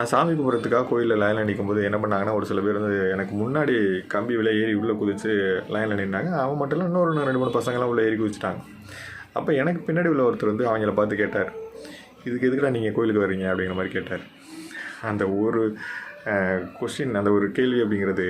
நான் சாமி கும்பிட்றதுக்காக கோயிலில் லைனில் நிற்கும்போது என்ன பண்ணாங்கன்னா ஒரு சில பேர் வந்து எனக்கு முன்னாடி கம்பி விலை ஏறி உள்ளே குதித்து லைனில் நின்னாங்க. அவன் மட்டும் இல்லை இன்னொரு ரெண்டு மூணு பசங்களாம் உள்ளே ஏறி குதிச்சிட்டாங்க. அப்போ எனக்கு பின்னாடி உள்ள ஒருத்தர் வந்து அவங்கள பார்த்து கேட்டார். இதுக்கு எதுக்குடா நீங்கள் கோயிலுக்கு வர்றீங்க? அப்படிங்கிற மாதிரி கேட்டார். அந்த ஒரு கொஷின் அந்த ஒரு கேள்வி அப்படிங்கிறது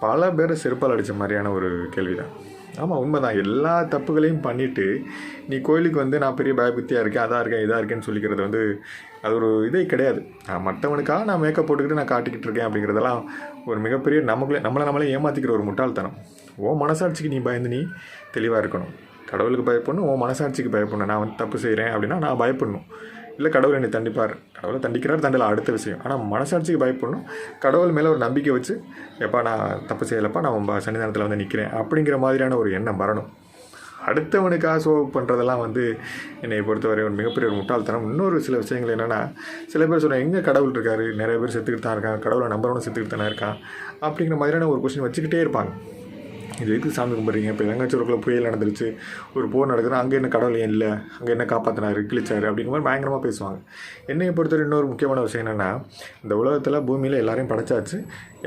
பல பேரை செருப்பால் அடித்த மாதிரியான ஒரு கேள்வி தான் ஆமாம் உண்மைதான். எல்லா தப்புகளையும் பண்ணிவிட்டு நீ கோயிலுக்கு வந்து நான் பெரிய பயபக்தியாக இருக்கேன் அதாக இருக்கேன் இதாக இருக்கேன்னு சொல்லிக்கிறது வந்து அது ஒரு இதே கிடையாது. நான் மற்றவனுக்காக நான் மேக்கப் போட்டுக்கிட்டு நான் காட்டிக்கிட்டு இருக்கேன் அப்படிங்கிறதெல்லாம் ஒரு மிகப்பெரிய நமக்குள்ளே நம்மளை நம்மளே ஏமாற்றிக்கிற ஒரு முட்டாள்தனம். ஓ மனசாட்சிக்கு நீ பயந்து நீ தெளிவாக இருக்கணும். கடவுளுக்கு பயப்படணும் உன் மனசாட்சிக்கு பயப்படணும். நான் வந்து தப்பு செய்கிறேன் அப்படின்னா நான் பயப்படணும். இல்லை கடவுள் என்னை தண்டிப்பார். கடவுளை தண்டிக்கிறார் தண்டலை அடுத்த விஷயம். ஆனால் மனசாட்சிக்கு பயப்படணும். கடவுள் மேலே ஒரு நம்பிக்கை வச்சு எப்பா நான் தப்பு செய்யலப்பா நான் சன்னிதானத்தில் வந்து நிற்கிறேன் அப்படிங்கிற மாதிரியான ஒரு எண்ணம் வரணும். அடுத்தவனுக்காக சோ பண்ணுறதெல்லாம் வந்து என்னை பொறுத்தவரை ஒரு மிகப்பெரிய ஒரு முட்டாள்தனம். இன்னொரு சில விஷயங்கள் என்னென்னா சில பேர் சொல்கிறாங்க எங்கே கடவுள் இருக்காரு? நிறைய பேர் செத்துக்கிட்டு தான் இருக்கான் கடவுளை நம்புறவனும் செத்துக்கிட்டு தானே இருக்கான். அப்படிங்கிற மாதிரியான ஒரு கொஸ்டின் வச்சுக்கிட்டே இருப்பாங்க. இது எதுக்கு சாமி கும்பிட்றீங்க? இப்போ வெங்காச்சூருக்குள்ள புயல் நடந்துருச்சு. ஒரு போர் நடக்குது. அங்கே என்ன கடவுள் ஏன் இல்லை? அங்கே என்ன காப்பாற்றினாரு கிழிச்சாரு? அப்படிங்கிற மாதிரி பயங்கரமாக பேசுவாங்க. என்னையை பொறுத்தவரை இன்னொரு முக்கியமான விஷயம் என்னென்னா இந்த உலகத்தில் பூமியில் எல்லாரையும் படைச்சாச்சு.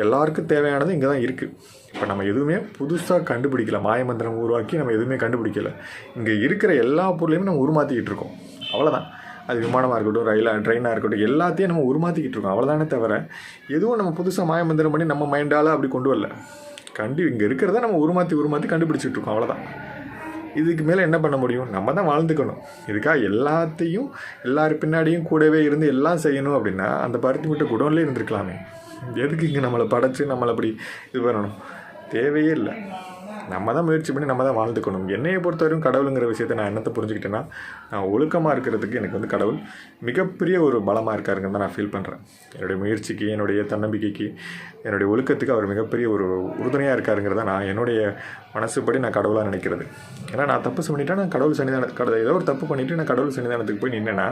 எல்லாருக்கும் தேவையானது இங்கே தான் இருக்குது இப்போ நம்ம எதுவுமே புதுசாக கண்டுபிடிக்கல. மாயமந்திரம் உருவாக்கி நம்ம எதுவுமே கண்டுபிடிக்கல. இங்கே இருக்கிற எல்லா பொருளையுமே நம்ம உருமாற்றிக்கிட்டு இருக்கோம். அவ்வளோதான் அது விமானமாக இருக்கட்டும் ரயிலாக ட்ரெயினாக இருக்கட்டும் எல்லாத்தையும் நம்ம உருமாற்றிக்கிட்டு இருக்கோம். அவ்வளோதானே தவிர எதுவும் நம்ம புதுசாக மாயமந்திரம் பண்ணி நம்ம மைண்டால் அப்படி கொண்டு வரல. கண்டி இங்கே இருக்கிறத நம்ம உருமாற்றி உருமாற்றி கண்டுபிடிச்சிட்டு இருக்கோம் அவ்வளோதான் இதுக்கு மேலே என்ன பண்ண முடியும்? நம்ம தான் வாழ்ந்துக்கணும். இதுக்காக எல்லாத்தையும் எல்லார் பின்னாடியும் கூடவே இருந்து எல்லாம் செய்யணும் அப்படின்னா அந்த பருத்தி முட்டை குடோன்லேயே இருந்திருக்கலாமே. எதுக்கு இங்கே நம்மளை படைச்சு நம்மளை அப்படி இது பண்ணணும்? தேவையே இல்லை. நம்ம தான் முயற்சி பண்ணி நம்ம தான் வாழ்ந்துக்கணும். என்னையை பொறுத்தவரைக்கும் கடவுளுங்கிற விஷயத்தை நான் என்னத்தை புரிஞ்சுக்கிட்டேன்னா நான் ஒழுக்கமாக இருக்கிறதுக்கு எனக்கு வந்து கடவுள் மிகப்பெரிய ஒரு பலமாக இருக்காருங்கன்னு தான் நான் ஃபீல் பண்ணுறேன் என்னுடைய முயற்சிக்கு என்னுடைய தன்னம்பிக்கைக்கு என்னுடைய ஒழுக்கத்துக்கு அவர் மிகப்பெரிய ஒரு உறுதுணையாக இருக்காருங்கிறத நான் என்னுடைய மனசுப்படி நான் கடவுளாக நினைக்கிறது. ஏன்னா நான் தப்பு பண்ணிட்டா நான் கடவுள் சன்னிதான கடவுள் ஏதோ ஒரு தப்பு பண்ணிவிட்டு நான் கடவுள் சன்னிதானத்துக்கு போய் நின்னேன்னா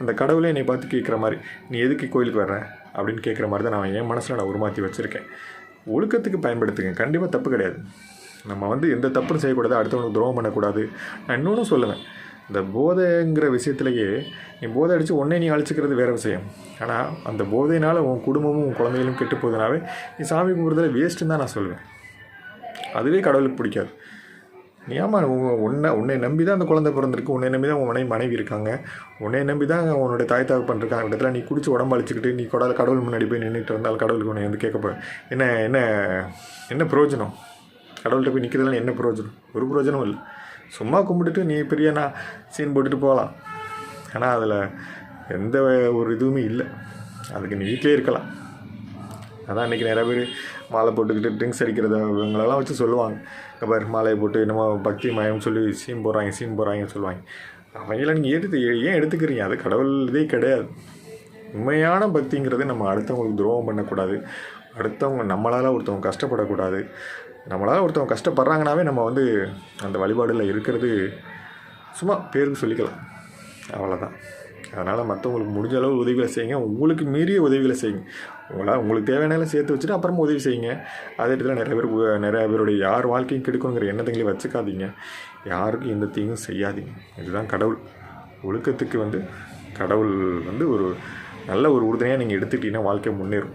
அந்த கடவுளே என்னை பார்த்து கேட்குற மாதிரி நீ எதுக்கு கோயிலுக்கு வர்ற? அப்படின்னு கேட்குற மாதிரி தான் நான் என் மனசில் நான் உருமாற்றி வச்சுருக்கேன். ஒழுக்கத்துக்கு பயன்படுத்துங்க. கண்டிப்பாக தப்பு கிடையாது. நம்ம வந்து எந்த தப்பும் செய்யக்கூடாது அடுத்தவனுக்கு துரோகம் பண்ணக்கூடாது. நான் இன்னொன்று சொல்லுவேன். இந்த போதைங்கிற விஷயத்துலையே நீ போதை அடித்து உன்னை நீ அழிச்சிக்கிறது வேறு விஷயம். ஆனால் அந்த போதையினால் உன் குடும்பமும் உன் குழந்தைகளும் கெட்டு போகுதுனாவே நீ சாமி கும்பிட்றதுல வேஸ்ட்டுன்னு தான் நான் சொல்லுவேன். அதுவே கடவுளுக்கு பிடிக்காது. நீ ஆமாம் உன்னை உன்னை நம்பி தான் அந்த குழந்தை பிறந்திருக்கு. உன்னை நம்பி தான் உன் மனைவி மனைவி இருக்காங்க. உன்னை நம்பி தான் உன்னோட தாய் தாக்கு பண்ணிருக்காங்க இடத்துல நீ குடிச்சு உடம்பு அழிச்சிக்கிட்டு நீ கடவுள் கடவுள் முன்னாடி போய் நின்றுட்டு இருந்தால் கடவுளுக்கு உன்னை வந்து கேட்க போற என்ன என்ன என்ன பிரயோஜனம்? கடவுள்கிட்ட போய் நிற்கிறதுல என்ன பிரயோஜனம்? ஒரு பிரயோஜனம் இல்லை. சும்மா கும்பிட்டுட்டு நீ பெரிய நான் சீன் போட்டுட்டு போகலாம். ஆனால் அதில் எந்த ஒரு இதுவுமே இல்லை. அதுக்கு நீ வீட்டிலே இருக்கலாம். அதான் இன்றைக்கி நிறைய பேர் மாலை போட்டுக்கிட்டு ட்ரிங்க்ஸ் அடிக்கிறத இவங்களெல்லாம் வச்சு சொல்லுவாங்க. இங்கே பாரு மாலையை போட்டு என்னமோ பக்தி மயம் சொல்லி சீன் போடுறாங்க சீன் போடுறாங்கன்னு சொல்லுவாங்க. அவங்கள நீங்கள் எடுத்து ஏன் எடுத்துக்கிறீங்க? அது கடவுள் இதே கிடையாது. உண்மையான பக்திங்கிறது நம்ம அடுத்தவங்களுக்கு துரோகம் பண்ணக்கூடாது. அடுத்தவங்க நம்மளால் ஒருத்தவங்க கஷ்டப்படக்கூடாது. நம்மளால் ஒருத்தவங்க கஷ்டப்படுறாங்கனாவே நம்ம வந்து அந்த வழிபாடில் இருக்கிறது சும்மா பேருக்கு சொல்லிக்கலாம். அவ்வளோதான் அதனால் மற்றவங்களுக்கு முடிஞ்ச அளவு உதவிகளை செய்யுங்க. உங்களுக்கு மீறிய உதவிகளை செய்யுங்க. உங்களால் உங்களுக்கு தேவையான சேர்த்து வச்சுட்டு அப்புறமா உதவி செய்யுங்க. அதே இடத்துல நிறைய பேர் நிறைய பேருடைய யார் வாழ்க்கையும் கெடுக்கணுங்கிற எண்ணத்தைங்களே வச்சுக்காதீங்க. யாருக்கும் எந்த தீங்கும் செய்யாதீங்க. இதுதான் கடவுள். ஒழுக்கத்துக்கு வந்து கடவுள் வந்து ஒரு நல்ல ஒரு உறுதுணையாக நீங்கள் எடுத்துக்கிட்டீங்கன்னா வாழ்க்கை முன்னேறும்.